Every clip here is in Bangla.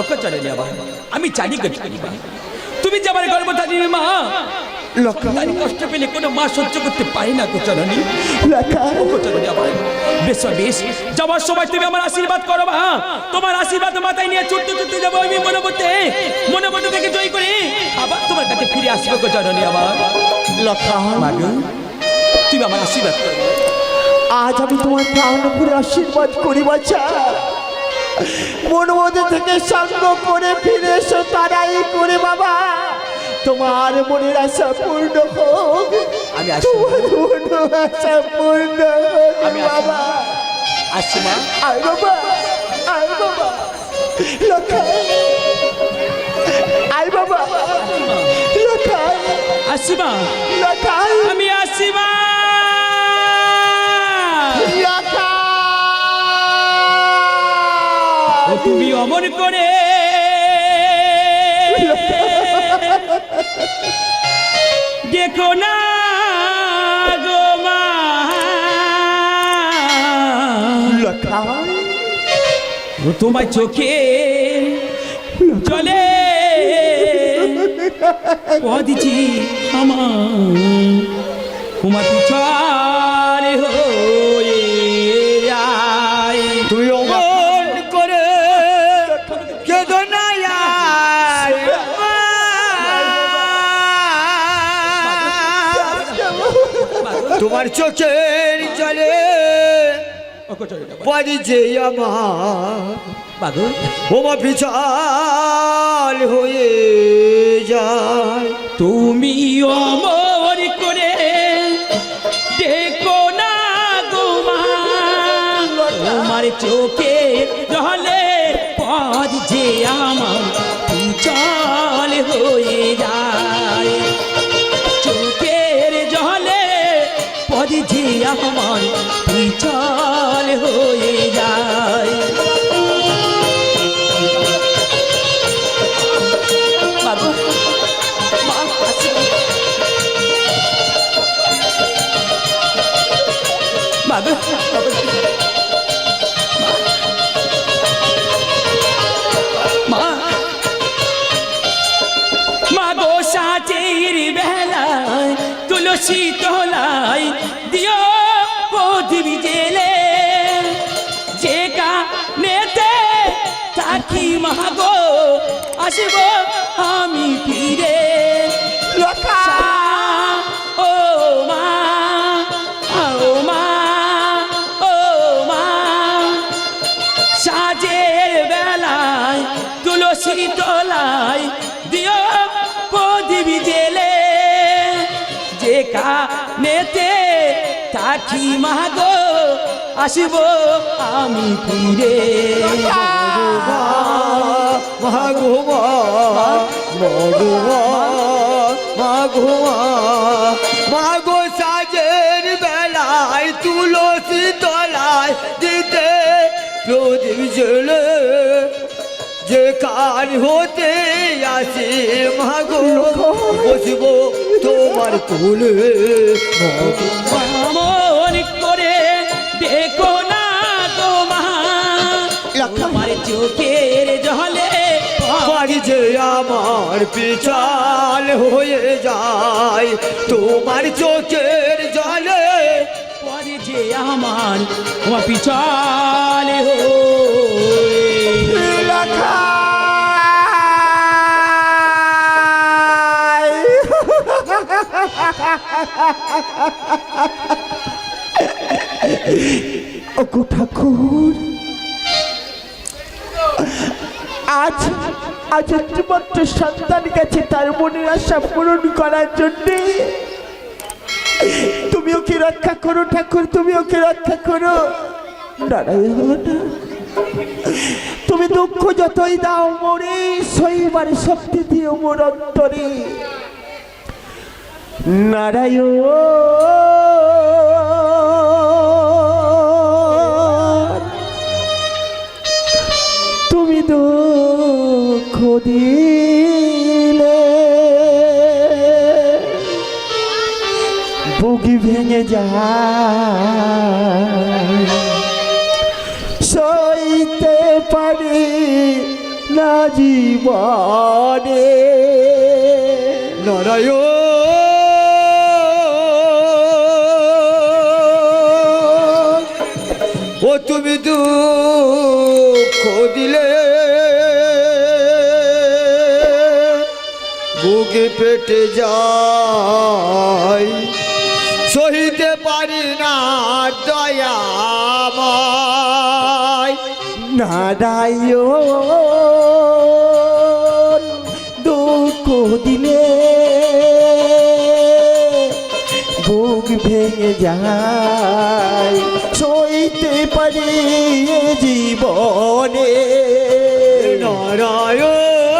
ওকে চলে যাবা আমি জানি গো তুমি যে আমার গর্ভধারী মা। লক্ষা। কষ্ট পেলে কোনো মা সহ্য করতে পারে না ওকে চলে যাবা বেশ বেশ। যাওয়ার সময় তুমি আমার আশীর্বাদ করো মা। তোমার আশীর্বাদ মাথায় নিয়ে ছুটতে ছুটতে যাব আমি মনে করতে মনে করতে থেকে জয় করে আবার তোমার কাছে ফিরে আসব জননী আবার লক্ষা। মাগো তুমি আমার আশীর্বাদ করো। আজ আমি তোমার প্রাণ পুরে আশীর্বাদ করি বাচ্চা মন মধ্যে থেকে সঙ্গ করে ফিরে এসো তারাই করে বাবা। তোমার মনের আশা পূর্ণ হোক। আমি তোমার মনের আশা পূর্ণ হোক আমি বাবা। আসছি মা। আয় বাবা আয় বাবা। লক্ষা আয় বাবা। লক্ষা আসছি মা। লক্ষা আমি আসছি মা। ও তুমি অমন করে। দেখো না গো মা। ও তোমার চোখে চলে পদিছি আমার। তোমার পিছনে তোমার চোখের জলে। বাড়ি যে আমার ওমা পিছাল হয়ে যায়। তুমি অমর করে দেখো না গোমা তোমার চোখে জলে পদ যে আমার চল হয়ে যায়। যে আমার চল হয়ে যায়। বাবু তুলসী আসব আমি ফিরে। লক্ষা ও মা ও মা ও মা। সাজের বেলায় তুলসী তলায় দিও প্রদীপ জেলে। যে কানেতে কাঠি মাগো আসব আমি ফিরে। মাগুমা মাগুমা মাগুমা মাগো সাজের বেলায় তুলসী তলায় দিতে প্রদীপ জ্বলে যে কার হতে আসে মাগো বসবো তোমার কুলে মন করে। দেখো না তোমার বাড়ি যে আমার পিছাল হয়ে যায়, তোমার চোখের জলে পরে যে আমার, তোমার পিছলে লক্ষা ওগো ঠাকুর আজ আজ একটিমাত্র সন্তান গেছে, তার মনের আশা পূরণ করার জন্যে। তুমি ওকে রক্ষা করো ঠাকুর, তুমি ওকে রক্ষা করো। তুমি দুঃখ যতই দাও মোরে, সইবার শক্তি দিও মোর অন্তরে। নারায়ণ! ভেঙে যায়। সইতে পারি না জীবনে। নারায়ণ ও তুমি দুঃখ দিলে। বুকে পেটে যায়। পারি না দয়াময়। নারায়ণ দুঃখ দিলে বুক ভেঙে যায়। সইতে পারি জীবনে। নারায়ণ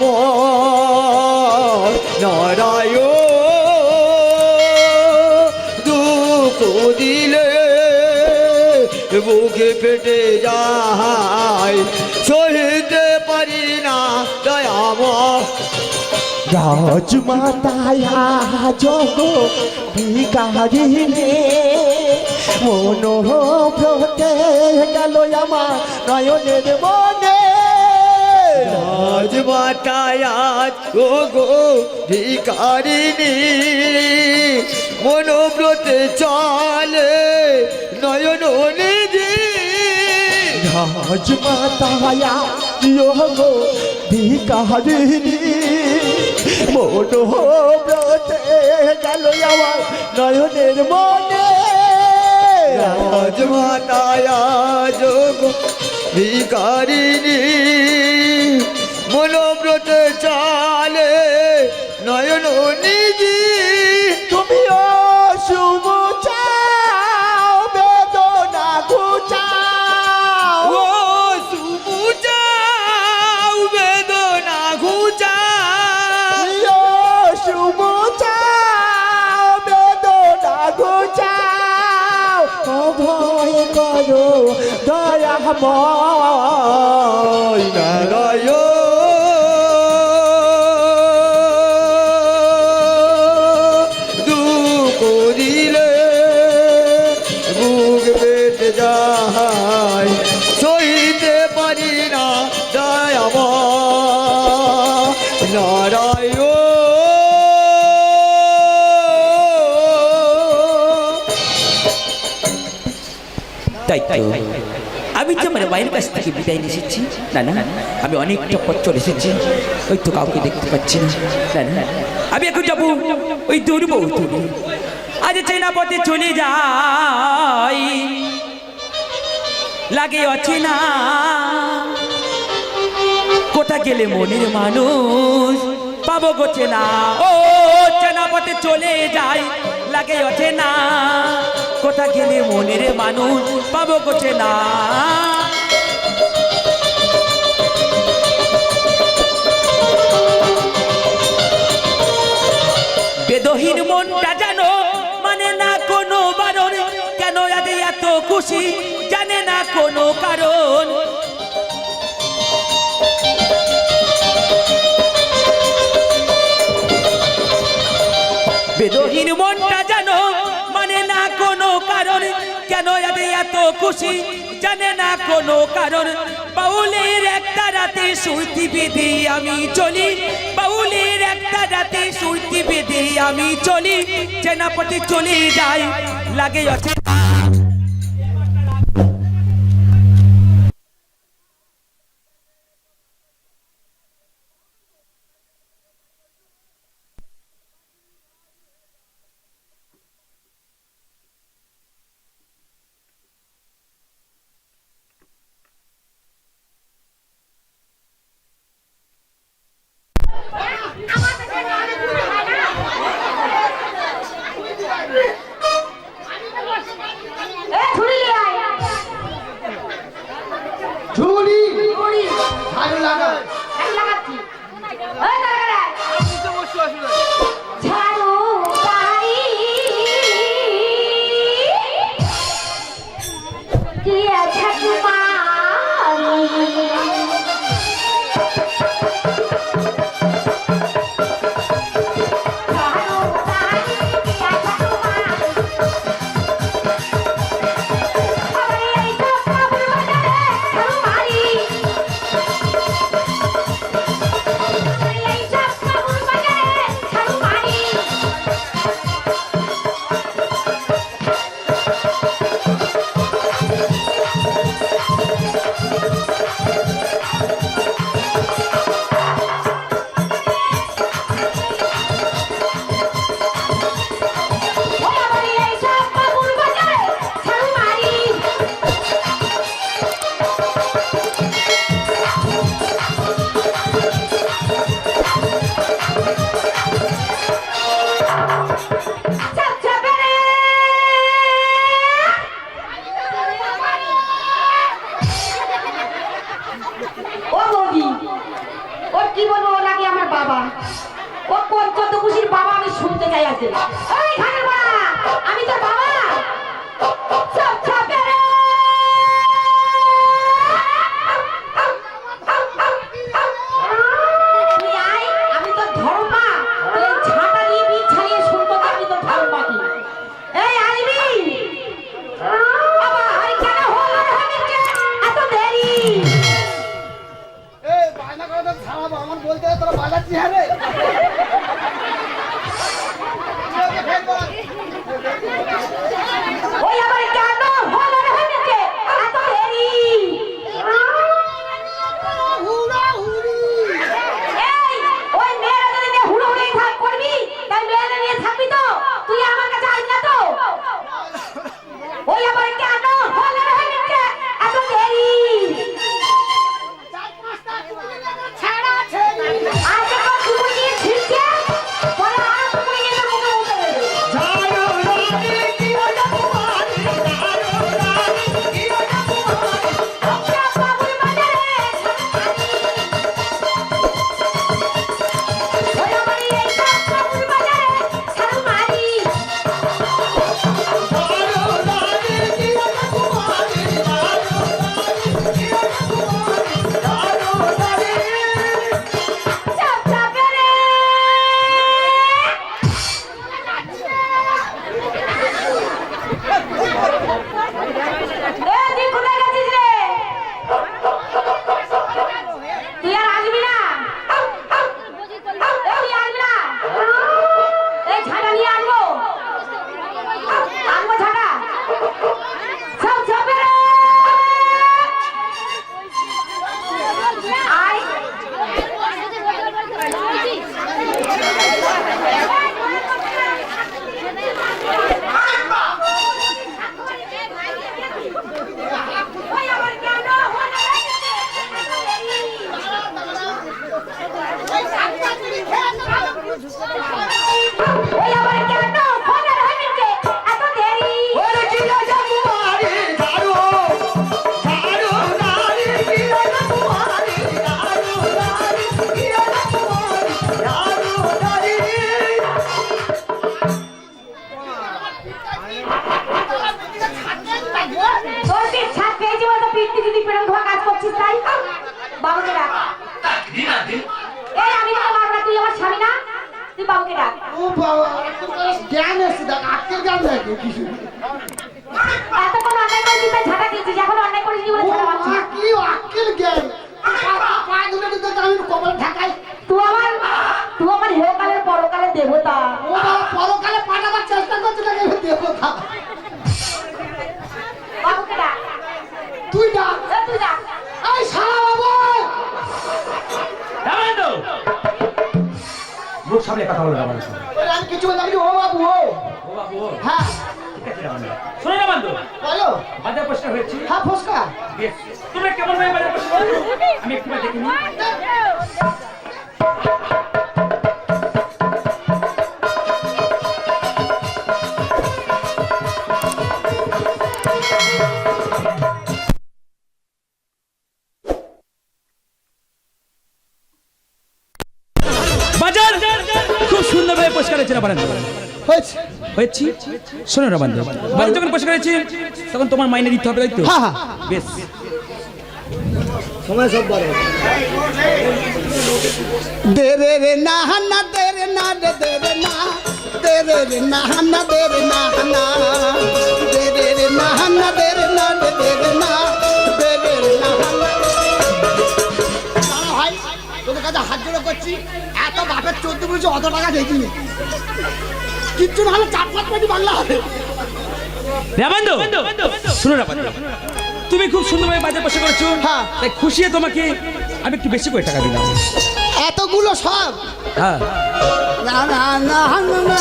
দয়াম নারায়ণ, দুঃখ দিলে বুকে পেটে যায়। সহিতে পারি না দয়াময়। রাজমাতায়া জগ ভিকারিণী মন ব্রতে গেল আমার নয়নের মনে। আজ মাতায়াজ ও গো ভিকারিণী মনোব্রতে চলে নয়ন নিধি। আজ রাজমাতায়া জগ ভিকারিণী মন ব্রতে গেল আমার নয়নের মনে। আজ মাতায়াজ গো ভিকারিণী মনোব্রতে চলে মায়ের কাছ থেকে বিদায় নিয়ে এসেছি। না না, আমি অনেকটা পথ চলে এসেছি। ওই তো কাউকে দেখতে পাচ্ছি না। না আমি এখন যাব ওই দৌড়বো দূরে আজ চেনা পথে চলে যাই লাগে অচে না কোথা গেলে মনের মানুষ? পাবো গোছে না ও চেনা পথে চলে যাই লাগে অচে না কোথা গেলে মনের মানুষ? পাবো গোছে না মনটা জানো? মানে না কোনো বারণ। কেন আজ এত খুশি? জানে না কোনো কারণ। বেদহীন মনটা জানো? মানে না কোনো কারণ। কেন আজ এত খুশি? জানে না কোনো কারণ। বাউলের একটা রাতে সুরতি বেঁধে আমি চলি। বাউলের একটা রাতে সুরতি বেঁধে আমি চলি চেনাপটি চলে যাই লাগে অচেনা আমি তুই ডাক। এতক্ষণ অন্যায় করেছি তাই ঝাঁটা দিয়েছিস এখন অন্যায় করেছি বলে ঝাঁটা মারছিস কি তুই আমার তুই আমার হেকালের পরকালে দেবতা। ও বাবা পরকালে পাঠাবার চেষ্টা করছিস না কেন দেবতা? ডাক। তুই তুই ডাক। এই সারা বাবা! মুখ সামনে কথা বলবে আমার সাথে আমি কিছু বলতে আমি ও বাবু ও। ও বাবু হ্যাঁ। শোনো না বন্ধু বলো। বাজার পরিষ্কার হয়েছে? হ্যাঁ ফসকা। তোমরা কেমন ভাবে বাজার পরিষ্কার আমি একটু দেখিনি হ্যাঁ। বাজার। খুব সুন্দরভাবে পরিষ্কার হয়েছে না বারান হয়েছে। হয়েছি? শোনো না বান্ধব বাড়ি যখন পরিষ্কার হয়েছে তখন তোমার মাইনে দিতে হবে তাই তো? হ্যাঁ হ্যাঁ। বেশ। সময় সব বড়। দে রে রে না না দে রে না রে দে রে না দে রে রে না না দে রে না না। দে রে রে না না দে রে না রে দে রে না দে রে রে না না। দাদা হাত জোড়ো করছি এত বাপের চোদ্দ বুঝে অত টাকা দেখিনি কিচ্ছু না হলে চার পাঁচ কোটি বাংলা হবে তুমি খুব সুন্দরভাবে বাজার পাশে করেছ হ্যাঁ খুশি খুশিয়ে তোমাকে আমি একটু বেশি করে টাকা দিলাম এতগুলো সব হ্যাঁ না না না না